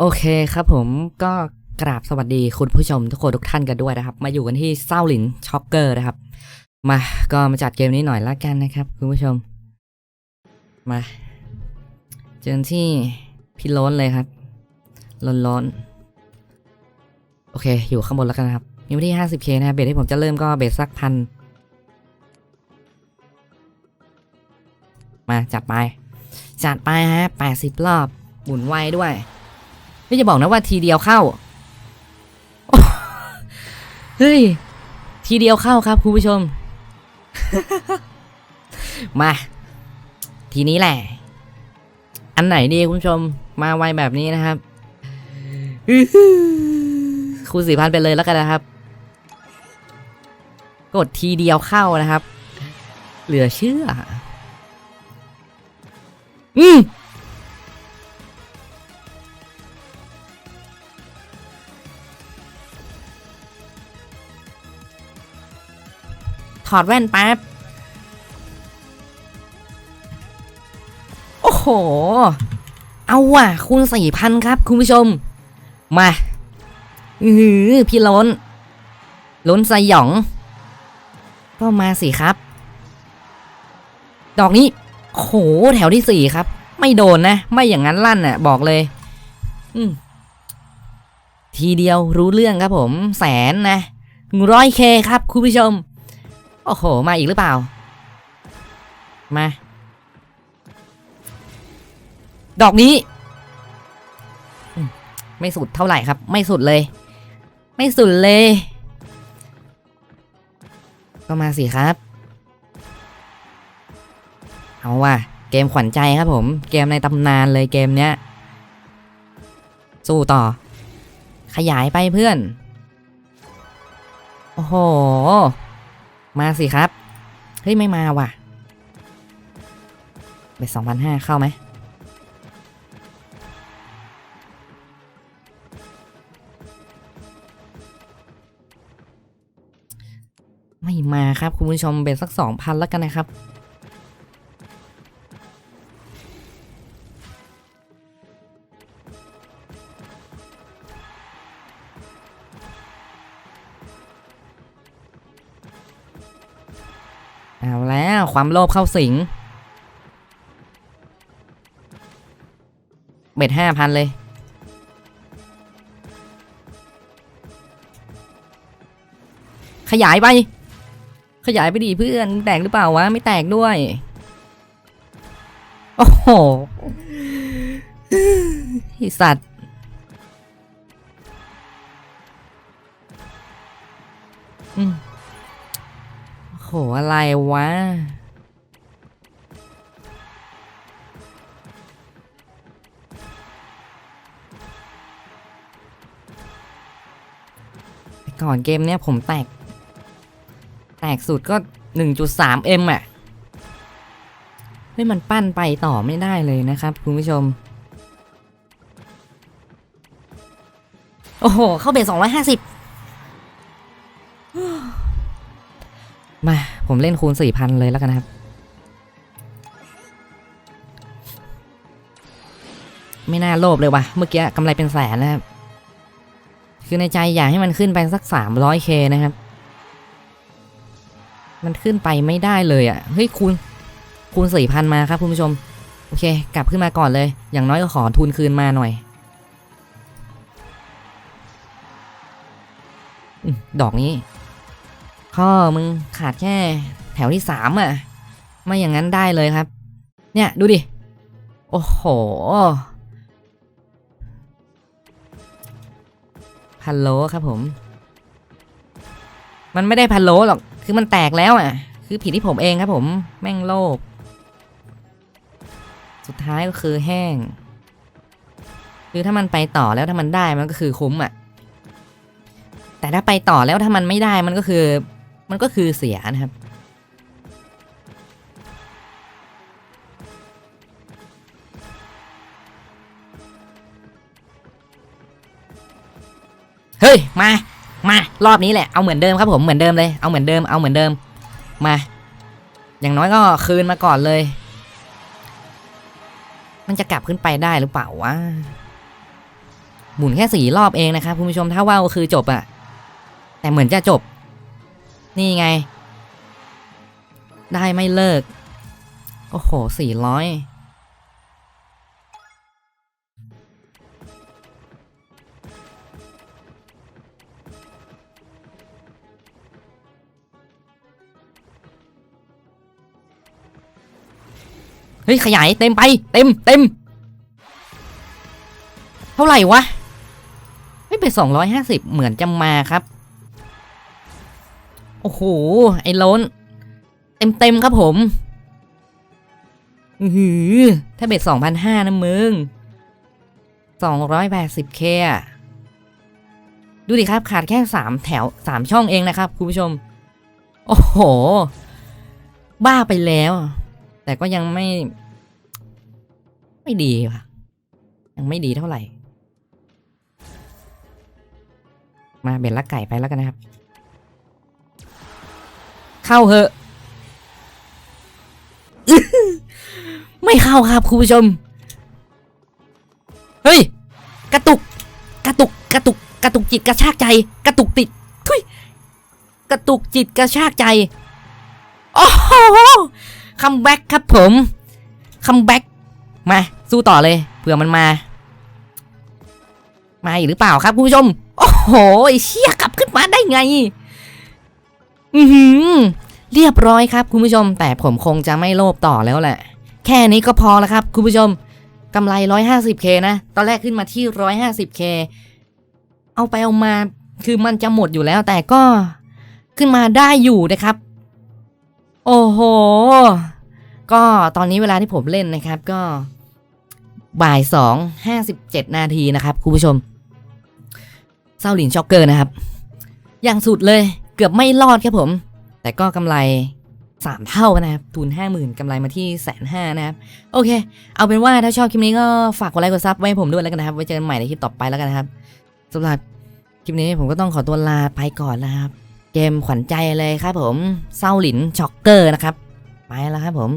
โอเคครับผมก็กราบสวัสดีคุณผู้ชมทุกคนทุกท่านกันด้วยนะครับ มาอยู่กันที่เศร้าหลินช็อกเกอร์นะครับ มาก็มาจัดเกมนี้หน่อยละกันนะครับ คุณผู้ชม มาเจอที่พี่ล้นเลยครับล้นล้นโอเค อยู่ข้างบนแล้วกันนะครับมีวันที่ 50k นะครับเบสที่ผมจะเริ่มก็เบสสักพันมาจัดไป จัดไปฮะ 80 รอบหมุนไวด้วย ไม่จะบอกนะว่าทีเดียวเข้า เฮ้ย ทีเดียวเข้าครับคุณผู้ชม มา ทีนี้แหละ อันไหนดีคุณผู้ชม มาไวแบบนี้นะครับคูณสี่พันไปเลยแล้วกันนะครับ กดทีเดียวเข้านะครับ เหลือเชื่อ อืม ถอดแว่นแป๊บ โอ้โห เอาว่ะ คูณสี่พันครับ คุณผู้ชม มาอือหือพี่ล้น ล้นสยอง ก็มาสิครับ ดอกนี้ โห แถวที่สี่ครับ ไม่โดนนะ ไม่อย่างนั้นลั่นน่ะ บอกเลย อืมทีเดียวรู้เรื่องครับผม แสนนะร้อยเคครับ คุณผู้ชม โอ้โห มาอีกหรือเปล่า มา ดอกนี้ ไม่สุดเท่าไหร่ครับ ไม่สุดเลย ไม่สุดเลย ก็มาสิครับ เอาว่ะ เกมขวัญใจครับผม เกมในตำนานเลยเกมเนี้ย สู้ต่อ ขยายไปเพื่อน โอ้โห มาสิครับ เฮ้ย ไม่มาว่ะไปสองพันห้าเข้าไหมไม่มาครับ คุณผู้ชมเป็นสักสองพันแล้วกันนะครับ เอาแล้วความโลภเข้าสิง เบ็ดห้าพันเลย ขยายไป ขยายไปดีเพื่อน แตกหรือเปล่าวะ ไม่แตกด้วย โอ้โหไอสัตว์ อะไรวะ ก่อนเกมเนี้ยผมแตก แตกสุดก็ 1.3M อะ เฮ้ย มันปั้นไปต่อไม่ได้เลยนะครับ คุณผู้ชม โอ้โห เข้าเบส250 ผมเล่นคูณ4,000เลยแล้วกันนะครับไม่น่าโลภเลยว่ะ เมื่อกี้กำไรเป็นแสนนะครับ คือในใจอยากให้มันขึ้นไปสัก 300k นะครับ มันขึ้นไปไม่ได้เลยอะ่ะ เฮ้ยคูณคูณ4,000มาครับคุณผู้ชม โอเค กลับขึ้นมาก่อนเลย อย่างน้อยก็ขอทุนคืนมาหน่อยอดอกนี้ พ่อมึงขาดแค่แถวที่สามอะ ไม่อย่างนั้นได้เลยครับ เนี่ยดูดิ โอ้โหพันโลครับผม มันไม่ได้พันโลหรอก คือมันแตกแล้วอะ คือผิดที่ผมเองครับผม แม่งโลภ สุดท้ายก็คือแห้ง คือถ้ามันไปต่อแล้วถ้ามันได้มันก็คือคุ้มอะ แต่ถ้าไปต่อแล้วถ้ามันไม่ได้มันก็คือ มันก็คือเสียนะครับ เฮ้ย มา มารอบนี้แหละ เอาเหมือนเดิมครับผม เหมือนเดิมเลย เอาเหมือนเดิม เอาเหมือนเดิม มา อย่างน้อยก็คืนมาก่อนเลย มันจะกลับขึ้นไปได้หรือเปล่าวะ หมุนแค่สี่รอบเองนะครับคุณผู้ชม ถ้าว่าวคือจบอะแต่เหมือนจะจบ นี่ไง ได้ไม่เลิก โอ้โหสี่ร้อยเฮ้ย ขยายเต็มไป เต็มเต็มเท่าไหร่วะ ไม่เป็นสองร้อยห้าสิบเหมือนจะมาครับ อ้โห ไอ้ล้น เต็มเต็มๆครับผมหือถ้าเบ็ดสองพันห้านะมึงสองร้อยแปดสิบเคดูดิครับ ขาดแค่สามแถวสามช่องเองนะครับ คุณผู้ชม โอ้โห บ้าไปแล้ว แต่ก็ยังไม่ ไม่ดีว่ะ ยังไม่ดีเท่าไหร่ มาเบ็ดลักไก่ไปแล้วกันนะครับ เข้าเหอะไม่เข้าครับคุณผู้ชม เฮ้ย กระตุก กระตุก กระตุก กระตุกจิตกระชากใจ กระตุกติดทุยกระตุกจิตกระชากใจ โอ้โห คัมแบ็กครับผม คัมแบ็กมา สู้ต่อเลย เผื่อมันมา มาอีกหรือเปล่าครับคุณผู้ชม โอ้โหไอ้เชี่ยกลับขึ้นมาได้ไง อือหือ เรียบร้อยครับคุณผู้ชม แต่ผมคงจะไม่โลภต่อแล้วแหละ แค่นี้ก็พอแล้วครับคุณผู้ชมกำไร 150k นะ ตอนแรกขึ้นมาที่ 150k เอาไปเอามาคือมันจะหมดอยู่แล้วแต่ก็ขึ้นมาได้อยู่นะครับ โอ้โห ก็ตอนนี้เวลาที่ผมเล่นนะครับก็บ่ายสองห้าสิบเจ็ดนาทีนะครับคุณผู้ชมเศร้าหลินช็อกเกอร์นะครับ อย่างสุดเลย เกือบไม่รอดครับผม แต่ก็กำไรสามเท่านะครับ ทุนห้าหมื่นกำไรมาที่แสนห้านะครับ โอเค เอาเป็นว่าถ้าชอบคลิปนี้ก็ฝากกดไลค์กดซับไว้ให้ผมด้วยแล้วกันนะครับ ไว้เจอกันใหม่ในคลิปต่อไปแล้วกันนะครับสำหรับคลิปนี้ผมก็ต้องขอตัวลาไปก่อนนะครับ เกมขวัญใจเลยครับผมเศร้าหลินช็อกเกอร์นะครับ ไปแล้วครับผม